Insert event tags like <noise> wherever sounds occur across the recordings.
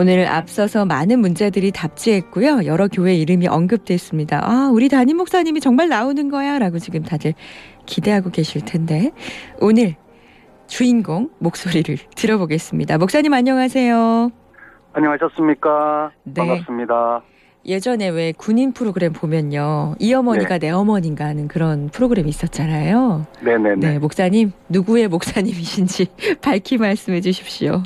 오늘 앞서서 많은 문자들이 답지했고요. 여러 교회 이름이 언급됐습니다. 아, 우리 담임 목사님이 정말 나오는 거야 라고 지금 다들 기대하고 계실 텐데 오늘 주인공 목소리를 <laughs> 들어보겠습니다. 목사님 안녕하세요. 안녕하셨습니까? 네. 반갑습니다. 예전에 왜 군인 프로그램 보면요. 이 어머니가 내 어머니인가 하는 그런 프로그램이 있었잖아요. 네네네. 네, 목사님 누구의 목사님이신지 <laughs> 밝히 말씀해 주십시오.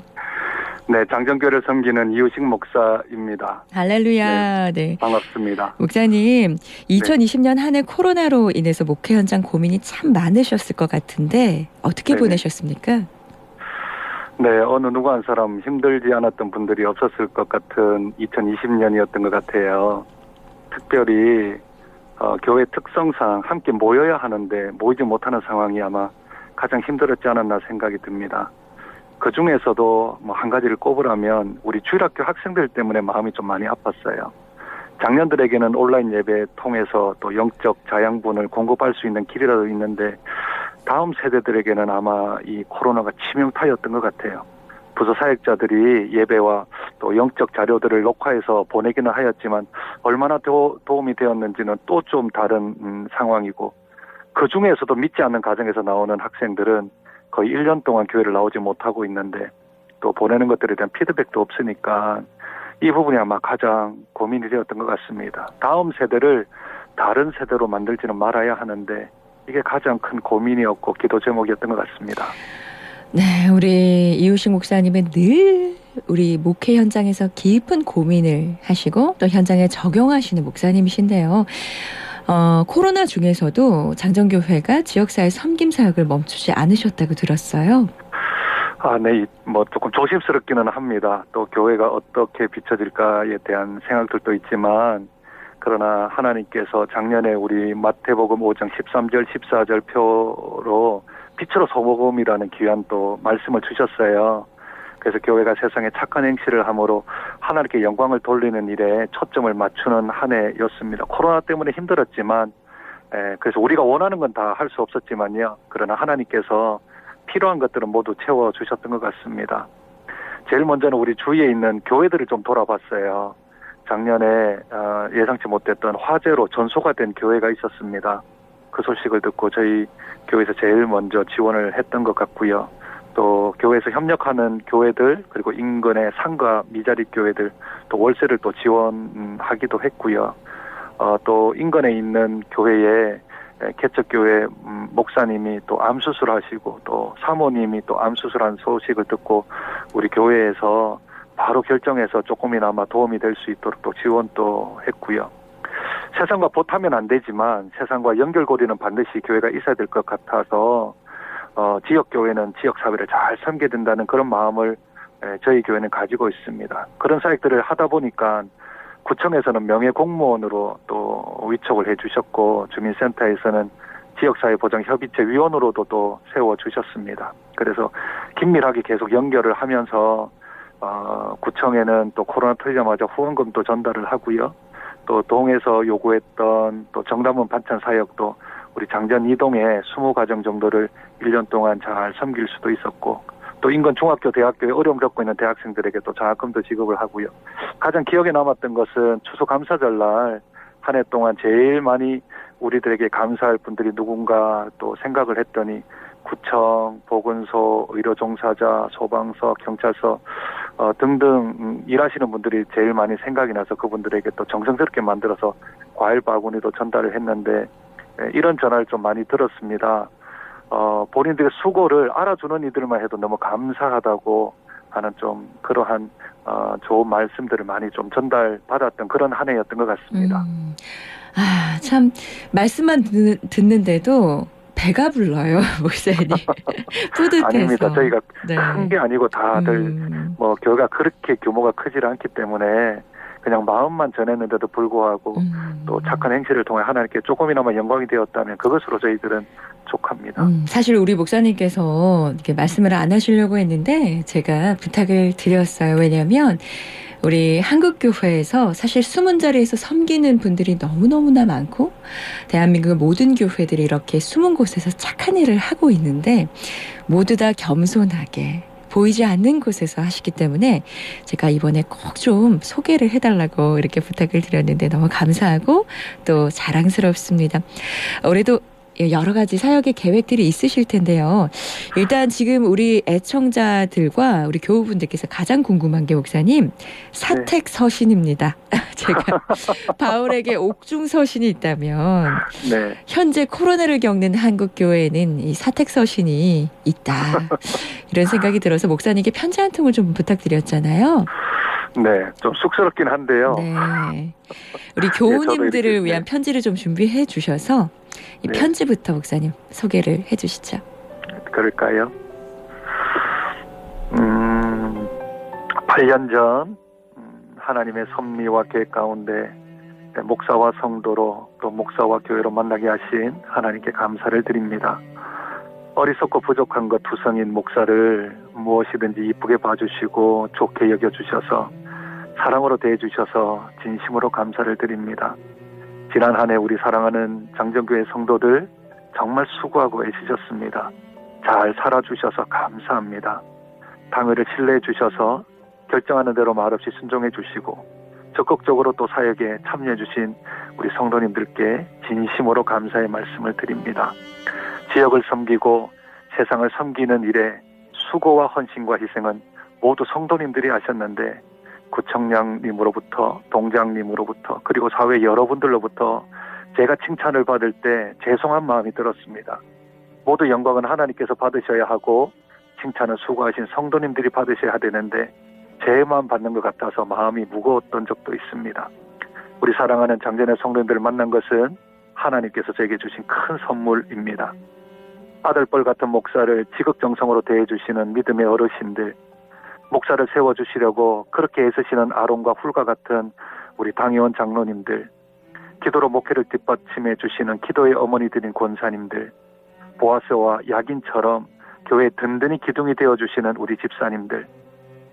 네, 장정교를 섬기는 이우식 목사입니다. 할렐루야. 네. 반갑습니다. 목사님, 2020년 한 해 코로나로 인해서 목회 현장 고민이 참 많으셨을 것 같은데 어떻게 네네. 보내셨습니까? 네, 어느 누구 한 사람 힘들지 않았던 분들이 없었을 것 같은 2020년이었던 것 같아요. 특별히 어, 교회 특성상 함께 모여야 하는데 모이지 못하는 상황이 아마 가장 힘들었지 않았나 생각이 듭니다. 그 중에서도 뭐 한 가지를 꼽으라면 우리 주일학교 학생들 때문에 마음이 좀 많이 아팠어요. 작년들에게는 온라인 예배 통해서 또 영적 자양분을 공급할 수 있는 길이라도 있는데 다음 세대들에게는 아마 이 코로나가 치명타였던 것 같아요. 부서 사역자들이 예배와 또 영적 자료들을 녹화해서 보내기는 하였지만 얼마나 도, 도움이 되었는지는 또 좀 다른 음, 상황이고 그 중에서도 믿지 않는 가정에서 나오는 학생들은 거의 1년 동안 교회를 나오지 못하고 있는데 또 보내는 것들에 대한 피드백도 없으니까 이 부분이 아마 가장 고민이 되었던 것 같습니다. 다음 세대를 다른 세대로 만들지는 말아야 하는데 이게 가장 큰 고민이었고 기도 제목이었던 것 같습니다. 네, 우리 이우식 목사님은 늘 우리 목회 현장에서 깊은 고민을 하시고 또 현장에 적용하시는 목사님이신데요. 어, 코로나 중에서도 장정교회가 지역사회 섬김 사역을 멈추지 않으셨다고 들었어요. 아, 네, 이- 뭐 조금 조심스럽기는 합니다. 또 교회가 어떻게 비춰질까에 대한 생각들도 있지만 그러나 하나님께서 작년에 우리 마태복음 5장 13절 14절 표로 빛으로 소복음이라는 귀한 또 말씀을 주셨어요. 그래서 교회가 세상에 착한 행실을 함으로 하나님께 영광을 돌리는 일에 초점을 맞추는 한 해였습니다. 코로나 때문에 힘들었지만 에, 그래서 우리가 원하는 건 다 할 수 없었지만요. 그러나 하나님께서 필요한 것들은 모두 채워 주셨던 것 같습니다. 제일 먼저는 우리 주위에 있는 교회들을 좀 돌아봤어요. 작년에 어, 예상치 못했던 화재로 전소가 된 교회가 있었습니다. 그 소식을 듣고 저희 교회에서 제일 먼저 지원을 했던 것 같고요. 또 교회에서 협력하는 교회들 그리고 인근의 상가 미자리 교회들 또 월세를 또 지원하기도 했고요. 어, 또 인근에 있는 교회에 에, 개척교회 음, 목사님이 또 암 수술하시고 또 사모님이 또 암 수술한 소식을 듣고 우리 교회에서 바로 결정해서 조금이나마 도움이 될 수 있도록 또 지원도 했고요. 세상과 보타면 안 되지만 세상과 연결고리는 반드시 교회가 있어야 될 것 같아서 어, 지역 교회는 지역 사회를 잘 섬겨야 된다는 그런 마음을 에, 저희 교회는 가지고 있습니다. 그런 사역들을 하다 보니까 구청에서는 명예 공무원으로 또 위촉을 해주셨고 주민센터에서는 지역사회 보장 협의체 위원으로도 또 세워 주셨습니다. 그래서 긴밀하게 계속 연결을 하면서 어, 구청에는 또 코로나 터지자마자 후원금도 전달을 하고요. 또 동에서 요구했던 또 정담원 반찬 사역도 우리 장전 이동에 20가정 정도를 1년 동안 잘 섬길 수도 있었고 또 인근 중학교 대학교에 어려움 겪고 있는 대학생들에게 또 장학금도 지급을 하고요. 가장 기억에 남았던 것은 추수 감사절 날 한 해 동안 제일 많이 우리들에게 감사할 분들이 누군가 또 생각을 했더니 구청, 보건소, 의료 종사자, 소방서, 경찰서 어, 등등 음, 일하시는 분들이 제일 많이 생각이 나서 그분들에게 또 정성스럽게 만들어서 과일 바구니도 전달을 했는데 예, 이런 전화를 좀 많이 들었습니다. 어, 본인들의 수고를 알아주는 이들만 해도 너무 감사하다고 하는 좀 그러한 어, 좋은 말씀들을 많이 좀 전달받았던 그런 한 해였던 것 같습니다. 음, 아, 참 말씀만 듣는, 듣는데도 배가 불러요, <laughs> 목사님. <laughs> 뿌듯해서. 아닙니다. 저희가 네. 큰게 아니고 다들 음, 뭐 교회가 그렇게 규모가 크질 않기 때문에 그냥 마음만 전했는데도 불구하고 음. 또 착한 행실을 통해 하나님께 조금이나마 영광이 되었다면 그것으로 저희들은 족합니다. 음, 사실 우리 목사님께서 이렇게 말씀을 안 하시려고 했는데 제가 부탁을 드렸어요. 왜냐하면 우리 한국교회에서 사실 숨은 자리에서 섬기는 분들이 너무너무나 많고 대한민국 모든 교회들이 이렇게 숨은 곳에서 착한 일을 하고 있는데 모두 다 겸손하게 보이지 않는 곳에서 하시기 때문에 제가 이번에 꼭 좀 소개를 해달라고 이렇게 부탁을 드렸는데 너무 감사하고 또 자랑스럽습니다. 올해도 여러 가지 사역의 계획들이 있으실 텐데요. 일단 지금 우리 애청자들과 우리 교우분들께서 가장 궁금한 게 목사님 사택 서신입니다. <laughs> 제가 바울에게 옥중 서신이 있다면 네. 현재 코로나를 겪는 한국 교회에는 이 사택 서신이 있다 이런 생각이 들어서 목사님께 편지 한 통을 좀 부탁드렸잖아요. 네. 좀 쑥스럽긴 한데요. 네, <laughs> 우리 저도 교우님들을 이렇게, 위한 네. 편지를 좀 준비해 주셔서 이 네. 편지부터 목사님 소개를 해 주시죠. 그럴까요? 음, 8년 전 음, 하나님의 섭리와 계획 가운데 목사와 성도로 또 목사와 교회로 만나게 하신 하나님께 감사를 드립니다. 어리석고 부족한 것 투성인 목사를 무엇이든지 이쁘게 봐주시고 좋게 여겨주셔서 사랑으로 대해주셔서 진심으로 감사를 드립니다. 지난 한 해 우리 사랑하는 장정교회 성도들 정말 수고하고 애쓰셨습니다. 잘 살아주셔서 감사합니다. 당회를 신뢰해 주셔서 결정하는 대로 말없이 순종해 주시고 적극적으로 또 사역에 참여해 주신 우리 성도님들께 진심으로 감사의 말씀을 드립니다. 지역을 섬기고 세상을 섬기는 일에 수고와 헌신과 희생은 모두 성도님들이 하셨는데 구청장님으로부터 동장님으로부터 그리고 사회 여러분들로부터 제가 칭찬을 받을 때 죄송한 마음이 들었습니다. 모두 영광은 하나님께서 받으셔야 하고 칭찬은 수고하신 성도님들이 받으셔야 되는데 제만 받는 것 같아서 마음이 무거웠던 적도 있습니다. 우리 사랑하는 장전의 성도님들을 만난 것은 하나님께서 제게 주신 큰 선물입니다. 아들뻘 같은 목사를 지극정성으로 대해주시는 믿음의 어르신들, 목사를 세워주시려고 그렇게 애쓰시는 아론과 훌과 같은 우리 당의원 장로님들, 기도로 목회를 뒷받침해 주시는 기도의 어머니들인 권사님들, 보아스와 야긴처럼 교회 든든히 기둥이 되어 주시는 우리 집사님들,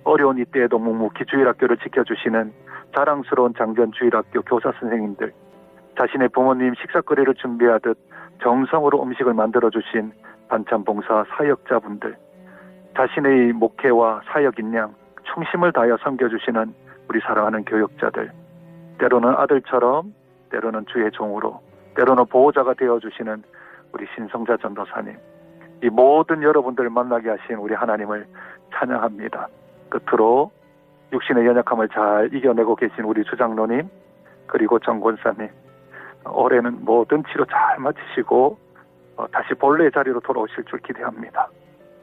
어려운 이때에도 묵묵히 주일학교를 지켜주시는 자랑스러운 장전 주일학교 교사 선생님들, 자신의 부모님 식사거리를 준비하듯 정성으로 음식을 만들어 주신 반찬 봉사 사역자분들, 자신의 목회와 사역인 양 충심을 다하여 섬겨주시는 우리 사랑하는 교육자들, 때로는 아들처럼, 때로는 주의 종으로, 때로는 보호자가 되어주시는 우리 신성자 전도사님, 이 모든 여러분들을 만나게 하신 우리 하나님을 찬양합니다. 끝으로 육신의 연약함을 잘 이겨내고 계신 우리 주장로님, 그리고 정권사님, 올해는 모든 치료 잘 마치시고 어, 다시 본래의 자리로 돌아오실 줄 기대합니다.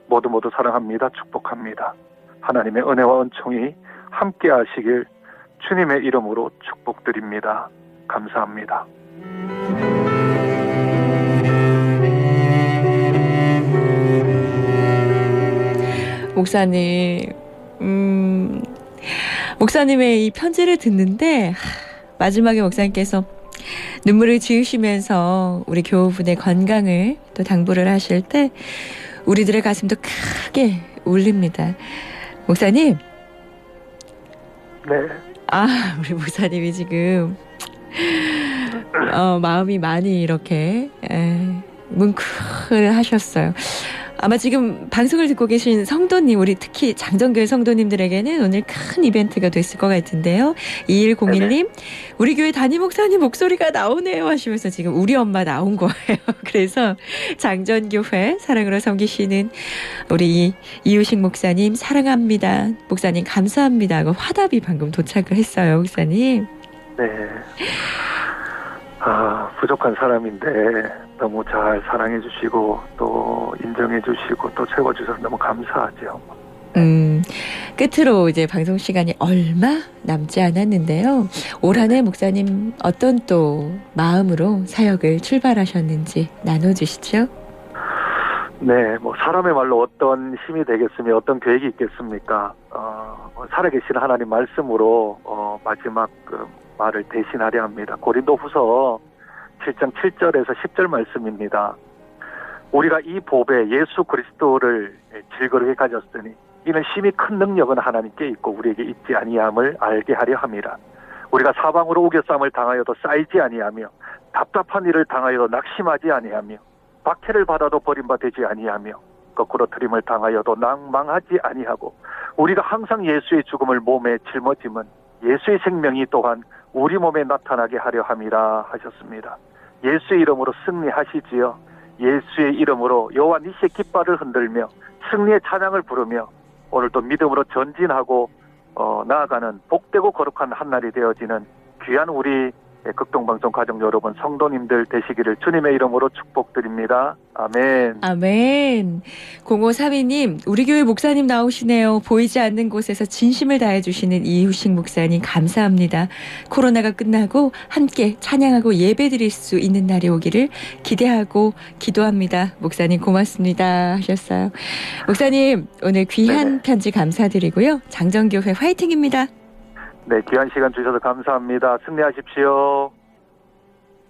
모두 모두 사랑합니다. 축복합니다. 하나님의 은혜와 은총이 함께 하시길 주님의 이름으로 축복드립니다. 감사합니다. 목사님, 음, 목사님의 이 편지를 듣는데 하, 마지막에 목사님께서 눈물을 지으시면서 우리 교우분의 건강을 또 당부를 하실 때 우리들의 가슴도 크게 울립니다. 목사님, 네, 아 우리 목사님이 지금 어, 마음이 많이 이렇게 에, 뭉클하셨어요. 아마 지금 방송을 듣고 계신 성도님, 우리 특히 장정교회 성도님들에게는 오늘 큰 이벤트가 됐을 것 같은데요. 2101님, 우리 교회 담임 목사님 목소리가 나오네요 하시면서 지금 우리 엄마 나온 거예요. <laughs> 그래서 장전교회 사랑으로 섬기시는 우리 이유식 목사님 사랑합니다. 목사님 감사합니다. 하고 화답이 방금 도착을 했어요, 목사님. 네. 아, 부족한 사람인데 너무 잘 사랑해 주시고 또 인정해 주시고 또 채워 주셔서 너무 감사하죠. 음, 끝으로 이제 방송 시간이 얼마 남지 않았는데요. 올 한해 목사님 어떤 또 마음으로 사역을 출발하셨는지 나눠 주시죠. 네, 뭐 사람의 말로 어떤 힘이 되겠으며 어떤 계획이 있겠습니까? 어, 살아계신 하나님 말씀으로 어, 마지막 그 말을 대신하려 합니다. 고린도후서 7장 7절에서 10절 말씀입니다. 우리가 이 보배 예수 그리스도를 질거하게 가졌으니 이는 심히 큰 능력은 하나님께 있고 우리에게 있지 아니함을 알게 하려 함이라. 우리가 사방으로 우겨쌈을 당하여도 쌓이지 아니하며 답답한 일을 당하여도 낙심하지 아니하며 박해를 받아도 버림받지 아니하며 거꾸로 트림을 당하여도 낭망하지 아니하고 우리가 항상 예수의 죽음을 몸에 짊어짐은 예수의 생명이 또한 우리 몸에 나타나게 하려 함이라 하셨습니다. 예수의 이름으로 승리하시지요. 예수의 이름으로 여호와 니시의 깃발을 흔들며 승리의 찬양을 부르며 오늘도 믿음으로 전진하고 어, 나아가는 복되고 거룩한 한날이 되어지는 귀한 우리 극동방송 가족 여러분 성도님들 되시기를 주님의 이름으로 축복드립니다. 아멘. 아멘. 0532님, 우리 교회 목사님 나오시네요. 보이지 않는 곳에서 진심을 다해주시는 이유식 목사님, 감사합니다. 코로나가 끝나고 함께 찬양하고 예배 드릴 수 있는 날이 오기를 기대하고 기도합니다. 목사님 고맙습니다. 하셨어요. 목사님, 오늘 귀한 네네. 편지 감사드리고요. 장정교회 화이팅입니다. 네, 귀한 시간 주셔서 감사합니다. 승리하십시오.